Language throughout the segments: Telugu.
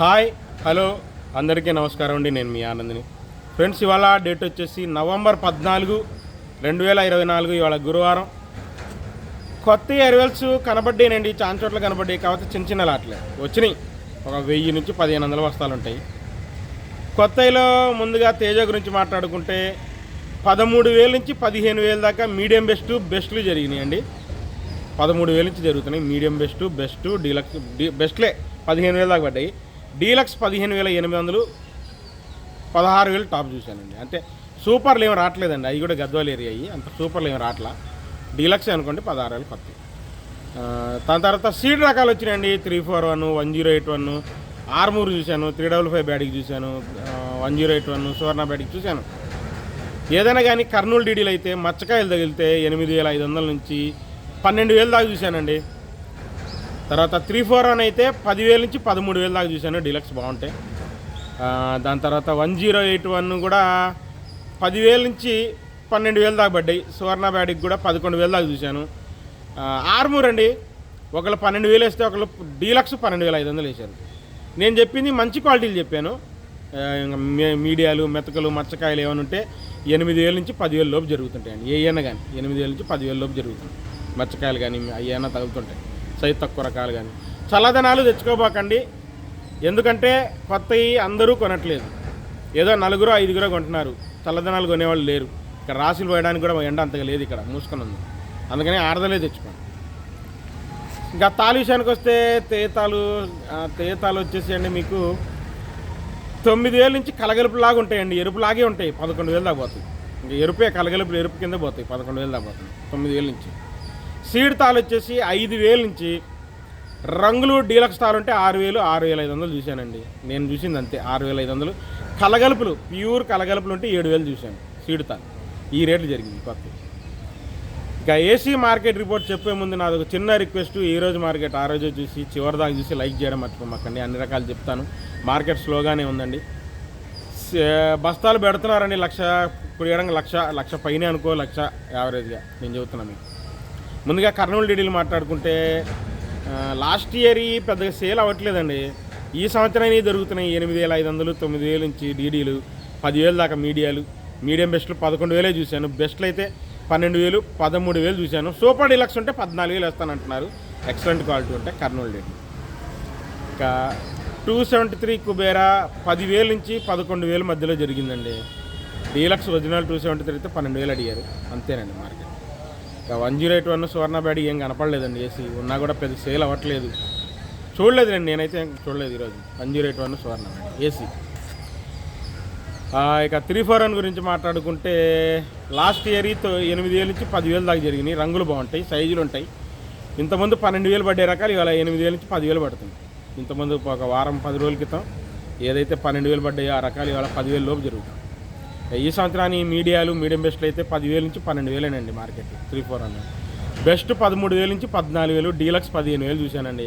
హాయ్ హలో అందరికీ నమస్కారం అండి నేను మీ ఆనందిని. ఫ్రెండ్స్ ఇవాళ డేట్ వచ్చేసి నవంబర్ పద్నాలుగు రెండు వేల ఇరవై నాలుగు ఇవాళ గురువారం. కొత్త ఎరువెల్స్ కనబడ్డాయినండి చాలా చోట్ల కనబడ్డాయి కాకపోతే చిన్న చిన్న లాట్లే. వచ్చినాయి. ఒక వెయ్యి నుంచి పదిహేను వందల బస్తాలు ఉంటాయి. కొత్తలో ముందుగా తేజ గురించి మాట్లాడుకుంటే పదమూడు వేల నుంచి పదిహేను వేల దాకా మీడియం బెస్ట్ బెస్ట్లు జరిగినాయి అండి పదమూడు వేల నుంచి జరుగుతున్నాయి. Medium best best deluxe D బెస్ట్లే. పదిహేను వేల దాకా పడ్డాయి. డీలక్స్ పదిహేను వేల ఎనిమిది వందలు పదహారు వేలు టాప్ చూశానండి. అంటే సూపర్లు ఏమి రావట్లేదండి. అవి కూడా గద్వాల ఏరియా అయ్యి అంత సూపర్లు ఏమి రావట్లా. డీలక్స్ అనుకోండి పదహారు వేలు కొత్త దాని తర్వాత సీడ్ రకాలు వచ్చినాయండి. Three four one one zero eight one Armoor చూశాను త్రీ డబుల్ ఫైవ్ బ్యాడికి చూశాను one zero eight one Suvarna బ్యాడికి చూశాను. ఏదైనా కానీ కర్నూలు డీడీలు అయితే మచ్చకాయలు తగిలితే ఎనిమిది వేల ఐదు వందల నుంచి పన్నెండు వేలు దాకా చూశానండి. తర్వాత త్రీ ఫోర్ వన్ అయితే పదివేల నుంచి పదమూడు వేలు దాకా చూశాను. డీలక్స్ బాగుంటాయి. దాని తర్వాత వన్ జీరో ఎయిట్ వన్ కూడా పదివేల నుంచి పన్నెండు వేలు దాకా పడ్డాయి. సువర్ణ బ్యాడికి కూడా పదకొండు వేలు దాకా చూశాను. ఆర్మూర్ అండి ఒకళ్ళు పన్నెండు వేలు వేస్తే ఒకళ్ళు డీలక్స్ పన్నెండు వేల ఐదు వందలు వేశారు. నేను చెప్పింది మంచి క్వాలిటీలు చెప్పాను. మీ- మీడియాలు మెతకలు మచ్చకాయలు ఏమైనా ఉంటే ఎనిమిది వేల నుంచి పదివేల లోపు జరుగుతుంటాయండి. ఏ అయినా కానీ ఎనిమిది వేల నుంచి పదివేల లోపు జరుగుతుంది. మచ్చకాయలు కానీ అయ్యైనా తగులుతుంటాయి. సై తక్కువ రకాలు కానీ. చల్లదనాలు తెచ్చుకోబోకండి. ఎందుకంటే కొత్తవి అందరూ కొనట్లేదు. ఏదో నలుగురు ఐదుగురు కొంటున్నారు. చల్లదనాలు కొనేవాళ్ళు లేరు. ఇక్కడ రాసులు పోయడానికి కూడా ఎండ అంతగా లేదు ఇక్కడ మూసుకొని ఉంది అందుకని ఆడదలే తెచ్చుకోండి ఇంకా తాలు విషయానికి వస్తే తేతాలు తేతాలు వచ్చేసి అండి మీకు తొమ్మిది వేల నుంచి కలగలుపులాగా ఉంటాయండి. ఎరుపులాగే ఉంటాయి. పదకొండు వేలు దాకా పోతాయి. ఇంకా ఎరుపే కలగలుపులు ఎరుపు కింద పోతాయి. పదకొండు వేలు దాకా పోతాయి. తొమ్మిది వేల నుంచి. సీడ్ తాలు వచ్చేసి ఐదు వేల నుంచి రంగులు డీలక్స్ తాలు ఉంటే ఆరు వేలు ఆరు వేల ఐదు వందలు చూశానండి. నేను చూసింది అంతే ఆరు వేల ఐదు వందలు. కలగలుపులు ప్యూర్ కలగలుపులు ఉంటే ఏడు వేలు చూశాను సీడ్ తాలు. ఈ రేట్లు జరిగింది కొత్త ఇక ఏసీ మార్కెట్ రిపోర్ట్ చెప్పే ముందు నాది ఒక చిన్న రిక్వెస్ట్ ఈ రోజు మార్కెట్ ఆ రోజు చూసి చివరిదాకా చూసి లైక్ చేయడం మర్చిపోమాకండి. అన్ని రకాలు చెప్తాను. మార్కెట్ స్లోగానే ఉందండి. బస్తాలు పెడుతున్నారండి లక్ష ఇప్పుడు లక్ష లక్ష పైనే అనుకో లక్ష యావరేజ్గా. నేను చెబుతున్నా మీకు. ముందుగా కర్నూలు డీడీలు మాట్లాడుకుంటే లాస్ట్ ఇయర్ ఈ పెద్దగా సేల్ అవ్వట్లేదండి. ఈ సంవత్సరం అనేవి జరుగుతున్నాయి ఎనిమిది వేల ఐదు వందలు తొమ్మిది వేలు నుంచి డీడీలు పదివేలు దాకా మీడియాలు. మీడియం బెస్ట్లు పదకొండు వేలే చూశాను. బెస్ట్లు అయితే పన్నెండు వేలు పదమూడు వేలు చూశాను. సూపర్ డీలక్స్ ఉంటే పద్నాలుగు వేలు వేస్తానంటున్నారు. ఎక్సలెంట్ క్వాలిటీ ఉంటే కర్నూలు డీడీ. ఇంకా టూ సెవెంటీ త్రీ కుబేరా పదివేల నుంచి పదకొండు వేల మధ్యలో జరిగిందండి. Deluxe original two seventy three అయితే పన్నెండు వేలు అడిగారు. అంతేనండి market. One zero eight one Suvarna Byadgi ఏం కనపడలేదండి ఏసీ. ఉన్నా కూడా పెద్ద సేల్ అవ్వట్లేదు. చూడలేదులేండి నేనైతే చూడలేదు ఈరోజు. One zero eight one Suvarna AC. ఇక త్రీ ఫోర్ వన్ గురించి మాట్లాడుకుంటే లాస్ట్ ఇయర్ ఎనిమిది వేల నుంచి పదివేలు దాకా జరిగినాయి. రంగులు బాగుంటాయి సైజులు ఉంటాయి. ఇంతకుముందు పన్నెండు వేలు పడ్డే రకాలు ఇవాళ ఎనిమిది వేల నుంచి పదివేలు పడుతుంది ఇంతకుముందు ఒక వారం పది రోజుల క్రితం ఏదైతే పన్నెండు వేలు పడ్డాయో ఆ రకాలు ఇవాళ పదివేలు లోపు జరుగుతుంది ఈ సంవత్సరాన్ని మీడియాలు మీడియం బెస్ట్లు అయితే పదివేలు నుంచి పన్నెండు వేలేనండి market three four hundred best పదమూడు వేల నుంచి పద్నాలుగు వేలు డీలక్స్ పదిహేను వేలు చూశానండి.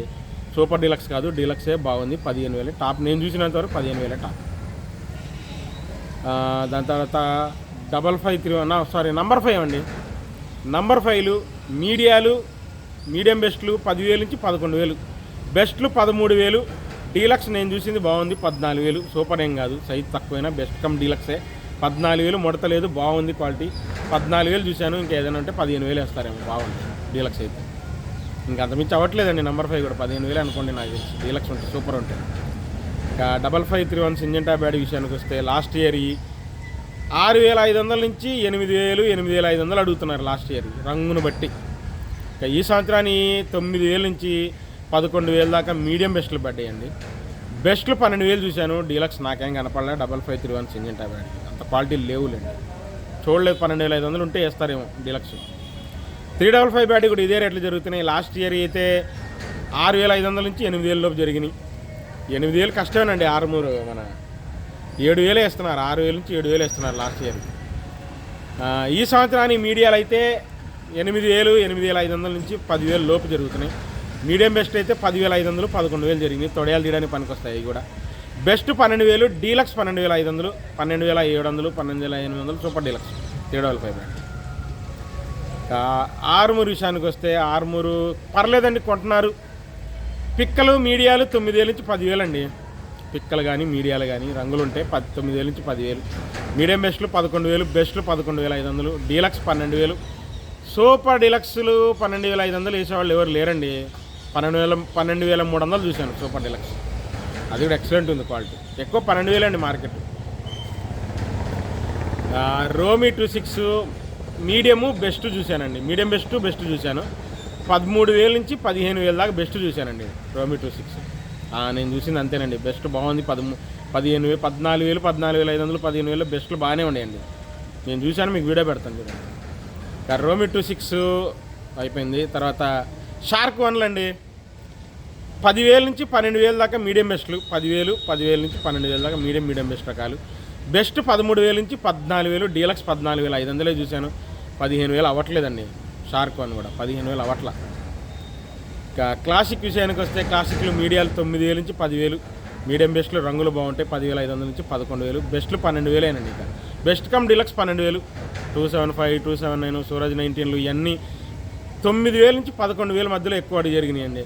సూపర్ డీలక్స్ కాదు డీలక్సే బాగుంది పదిహేను వేలు టాప్. నేను చూసినంత వరకు పదిహేను వేలే టాప్ దాని తర్వాత double five three sorry number five అండి. నంబర్ ఫైవ్లు మీడియాలు మీడియం బెస్ట్లు పదివేలు నుంచి పదకొండు వేలు బెస్ట్లు పదమూడు వేలు డీలక్స్ నేను చూసింది బాగుంది పద్నాలుగు వేలు సూపర్ ఏం కాదు సైజ్ తక్కువైనా బెస్ట్ కమ్ డీలక్సే. పద్నాలుగు వేలు ముడత లేదు బాగుంది క్వాలిటీ. పద్నాలుగు వేలు చూశాను ఇంకా ఏదైనా ఉంటే పదిహేను వేలు వేస్తారేమో బాగుంది. డీలక్స్ అయితే. ఇంకా అంతమించి అవ్వట్లేదండి నెంబర్ ఫైవ్ కూడా పదిహేను వేలు అనుకోండి నాకు తెలిసి. డీలక్స్ ఉంటుంది సూపర్ ఉంటుంది ఇంకా double five three one Syngenta bad విషయానికి వస్తే లాస్ట్ ఇయర్ ఆరు వేల ఐదు వందల నుంచి ఎనిమిది వేలు ఎనిమిది వేల ఐదు వందలు అడుగుతున్నారు లాస్ట్ ఇయర్ రంగును బట్టి. ఇంకా ఈ సంవత్సరాన్ని తొమ్మిది వేల నుంచి పదకొండు వేల దాకా మీడియం బెస్ట్లు పడ్డాయండి. బెస్ట్లు పన్నెండు వేలు చూశాను డీలక్స్ నాకేం కనపడలే double five three one Syngenta bad అంత క్వాలిటీ లేవులేండి. చూడలేదు పన్నెండు వేల ఐదు వందలు ఉంటే వేస్తారేమో డీలక్స్. త్రీ డబల్ ఫైవ్ బ్యాటరీ కూడా ఇదే రేట్లు జరుగుతున్నాయి. లాస్ట్ ఇయర్ అయితే ఆరు వేల ఐదు వందల నుంచి ఎనిమిది వేల లోపు జరిగినాయి. ఎనిమిది వేలు కష్టమేనండి ఆరుమూరు మన ఏడు వేలు వేస్తున్నారు. ఆరు వేల నుంచి ఏడు వేలు వేస్తున్నారు లాస్ట్ ఇయర్. ఈ సంవత్సరానికి మీడియాలు అయితే ఎనిమిది వేలు ఎనిమిది వేల ఐదు వందల నుంచి పదివేల లోపు జరుగుతున్నాయి. మీడియం బెస్ట్ అయితే పదివేల ఐదు వందలు పదకొండు వేలు జరిగింది. తొడయాలు తీయడానికి పనికొస్తాయి వస్తాయి కూడా. బెస్ట్ పన్నెండు వేలు డీలక్స్ పన్నెండు వేల ఐదు వందలు పన్నెండు వేల ఏడు వందలు పన్నెండు వేల ఎనిమిది వందలు సూపర్ డీలక్స్ ఏడు డబల్ ఫైవ్ బ్రాండ్ ఆరుమూరు విషయానికి వస్తే ఆరుమూరు పర్లేదండి కొంటున్నారు. పిక్కలు మీడియాలు తొమ్మిది వేల నుంచి పదివేలు అండి పిక్కలు కానీ మీడియాలు కానీ రంగులు ఉంటాయి పది తొమ్మిది వేల నుంచి పదివేలు. మీడియం బెస్ట్లు పదకొండు వేలు బెస్ట్లు పదకొండు వేల ఐదు వందలు డీలక్స్ పన్నెండు వేలు. సూపర్ డీలక్స్లు పన్నెండు వేల ఐదు వందలు వేసేవాళ్ళు ఎవరు లేరండి. పన్నెండు వేల పన్నెండు వేల మూడు వందలు చూశాను సూపర్ డీలక్స్. అది కూడా ఎక్సలెంట్ ఉంది క్వాలిటీ ఎక్కువ పన్నెండు వేలు అండి మార్కెట్ రోమీ టూ సిక్స్ మీడియము బెస్ట్ చూశానండి. మీడియం బెస్ట్ బెస్ట్ చూశాను. పదమూడు వేల నుంచి పదిహేను వేల దాకా బెస్ట్ చూశానండి రోమీ టూ సిక్స్ నేను చూసింది అంతేనండి. బెస్ట్ బాగుంది. పదమూ పదిహేను వేలు పద్నాలుగు వేలు పద్నాలుగు వేల ఐదు వందలు పదిహేను వేలు బెస్ట్లు బాగానే ఉన్నాయండి. నేను చూశాను మీకు వీడియో పెడతాను చూడండి. రోమి రోమీ టూ సిక్స్ అయిపోయింది. తర్వాత షార్క్ వన్లు అండి పదివేల నుంచి పన్నెండు వేల దాకా మీడియం బెస్ట్లు. పదివేలు పదివేల నుంచి పన్నెండు వేల దాకా మీడియం మీడియం బెస్ట్ రకాలు. బెస్ట్ పదమూడు వేల నుంచి పద్నాలుగు వేలు డీలక్స్ పద్నాలుగు వేల ఐదు వందలే చూశాను. పదిహేను వేలు అవ్వట్లేదండి. షార్క్ వన్ కూడా పదిహేను వేలు అవ్వట్ల. ఇంకా క్లాసిక్ విషయానికి వస్తే క్లాసిక్లు మీడియాలు తొమ్మిది వేల నుంచి పదివేలు. మీడియం బెస్ట్లు రంగులు బాగుంటాయి. పదివేల ఐదు వందల నుంచి పదకొండు వేలు బెస్ట్లు పన్నెండు వేలేనండి ఇంకా. బెస్ట్ కమ్ డీలక్స్ పన్నెండు వేలు two seven five two seven nine Suraj నైన్టీన్లు ఇవన్నీ తొమ్మిది వేల నుంచి పదకొండు వేల మధ్యలో ఎక్కువ అడిగి జరిగినాయండి.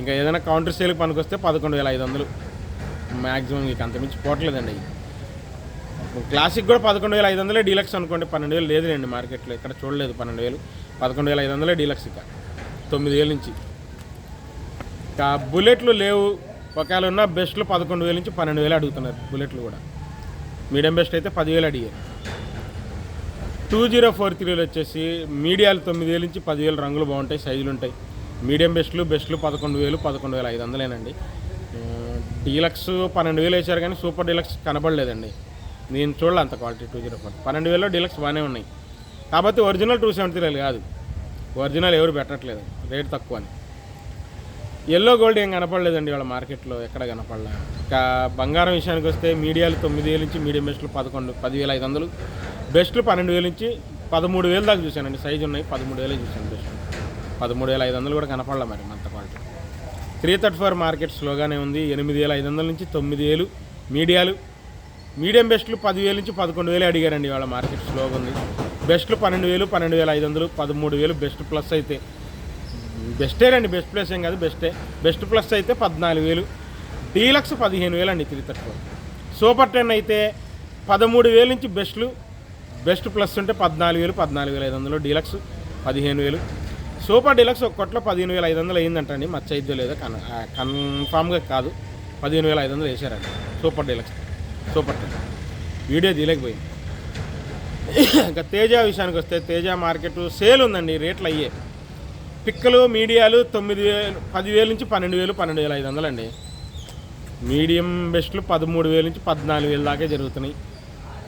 ఇంకా ఏదైనా కౌంటర్ సేల్కి పనికొస్తే పదకొండు వేల ఐదు వందలు. మ్యాక్సిమం మీకు అంతమించి పోవట్లేదండి. అవి క్లాసిక్ కూడా పదకొండు వేల ఐదు వందలే డీలక్స్ అనుకోండి పన్నెండు వేలు లేదులేండి మార్కెట్లో. ఇక్కడ చూడలేదు పన్నెండు వేలు. పదకొండు వేల ఐదు వందలే డీలక్స్ ఇక. తొమ్మిది వేల నుంచి. ఇంకా బుల్లెట్లు లేవు. ఒకవేళ ఉన్న బెస్ట్లు పదకొండు వేల నుంచి పన్నెండు వేలు అడుగుతున్నారు బుల్లెట్లు కూడా. మీడియం బెస్ట్ అయితే పదివేలు అడిగారు. టూ జీరో ఫోర్ త్రీలు వచ్చేసి మీడియాలు తొమ్మిది వేల నుంచి పదివేలు రంగులు బాగుంటాయి సైజులు ఉంటాయి. మీడియం బెస్ట్లు బెస్ట్లు పదకొండు వేలు పదకొండు వేల ఐదు వందలేనండి. డీలక్స్ పన్నెండు వేలు వేశారు కానీ సూపర్ డీలక్స్ కనబడలేదండి. నేను చూడలే అంత క్వాలిటీ టూ జీరో ఫోర్. పన్నెండు వేలలో డీలక్స్ బాగానే ఉన్నాయి. కాబట్టి ఒరిజినల్ టూ సెవెంటీ త్రీలు కాదు. ఒరిజినల్ ఎవరు పెట్టట్లేదు. రేట్ తక్కువ అని. ఎల్లో గోల్డ్ ఏం కనపడలేదండి వాళ్ళ మార్కెట్లో ఎక్కడ కనపడలే. ఇంకా బంగారం విషయానికి వస్తే మీడియాలు తొమ్మిది వేల నుంచి మీడియం బెస్ట్లు పదకొండు పదివేల ఐదు వందలు. బెస్ట్లు పన్నెండు వేల నుంచి పదమూడు వేలు దాకా చూశానండి. సైజు ఉన్నాయి పదమూడు వేలే చూశాను బెస్ట్ పదమూడు వేల ఐదు వందలు కూడా కనపడలే మరి అంత quality. Three thirty four market స్లోగానే ఉంది. ఎనిమిది వేల ఐదు వందల నుంచి తొమ్మిది వేలు మీడియాలు. మీడియం బెస్ట్లు పదివేలు నుంచి పదకొండు వేలు అడిగారండి వాళ్ళ మార్కెట్ స్లోగా ఉంది. బెస్ట్లు పన్నెండు వేలు పన్నెండు వేల ఐదు వందలు పదమూడు వేలు బెస్ట్ ప్లస్ అయితే. బెస్టే రండి బెస్ట్ ప్లస్ ఏం కాదు బెస్టే. బెస్ట్ ప్లస్ అయితే పద్నాలుగు వేలు డీలక్స్ పదిహేను వేలు అండి three thirty four. Super ten అయితే పదమూడు వేలు నుంచి బెస్ట్లు. బెస్ట్ ప్లస్ ఉంటే పద్నాలుగు వేలు పద్నాలుగు వేల ఐదు వందలు డీలక్స్ పదిహేను వేలు సూపర్ డీలక్స్ ఒక కొట్లో పదిహేను వేల ఐదు వందలు అయిందంటండి మచ్చ అయిద్దో లేదో కన్ కన్ఫామ్గా కాదు. పదిహేను వేల ఐదు వందలు వేసారండి సూపర్ డీలక్స్. సూపర్ వీడియో తీయలేకపోయింది. ఇంకా తేజ విషయానికి వస్తే తేజ మార్కెట్ సేల్ ఉందండి రేట్లు అయ్యే. పిక్కలు మీడియాలు తొమ్మిది వేలు పదివేల నుంచి పన్నెండు వేలు పన్నెండు వేల ఐదు వందలు అండి. మీడియం బెస్ట్లు పదమూడు వేల నుంచి పద్నాలుగు వేల దాకా జరుగుతున్నాయి.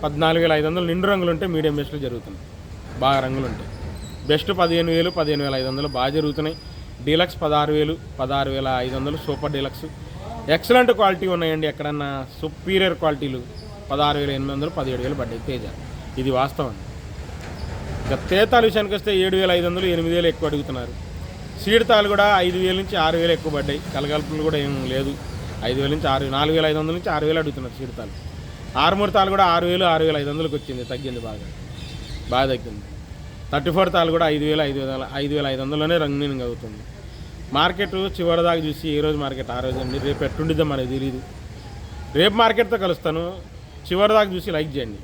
పద్నాలుగు వేల ఐదు వందలు నిండు రంగులు ఉంటే మీడియం బెస్ట్లు జరుగుతున్నాయి. బాగా రంగులు ఉంటాయి. బెస్ట్ పదిహేను వేలు పదిహేను వేల ఐదు వందలు బాగా జరుగుతున్నాయి. డీలక్స్ పదహారు వేలు పదహారు వేల ఐదు వందలు సూపర్ డీలక్స్. ఎక్సలెంట్ క్వాలిటీ ఉన్నాయండి ఎక్కడన్నా సుపీరియర్ క్వాలిటీలు. పదహారు వేల ఎనిమిది వందలు పదిహేడు వేలు పడ్డాయి తేజ. ఇది వాస్తవం. ఇక తేతాల విషయానికి వస్తే ఏడు వేల ఐదు వందలు ఎనిమిది వేలు ఎక్కువ అడుగుతున్నారు. సీడతాలు కూడా ఐదు వేల నుంచి ఆరు వేలు ఎక్కువ పడ్డాయి. కలగలుపులు కూడా ఏం లేదు. ఐదు వేల నుంచి ఆరు నాలుగు వేల ఐదు వందల నుంచి ఆరు వేలు అడుగుతున్నారు సీడతాలు ఆరుమూరు తాలు కూడా ఆరు వేలు ఆరు వేల ఐదు వందలకు వచ్చింది. తగ్గింది బాగా. బాగా తగ్గింది. థర్టీ ఫోర్ తాలు కూడా ఐదు వేల ఐదు వేల ఐదు వేల ఐదు వందలలోనే రంగునీయంగా అవుతుంది. మార్కెట్ చివరిదాకా చూసి ఏ రోజు మార్కెట్ ఆ రోజు అండి రేపు ఎట్టుండిద్దో మనకు తెలియదు రేపు మార్కెట్తో కలుస్తాను. చివరి దాకా చూసి లైక్ చేయండి.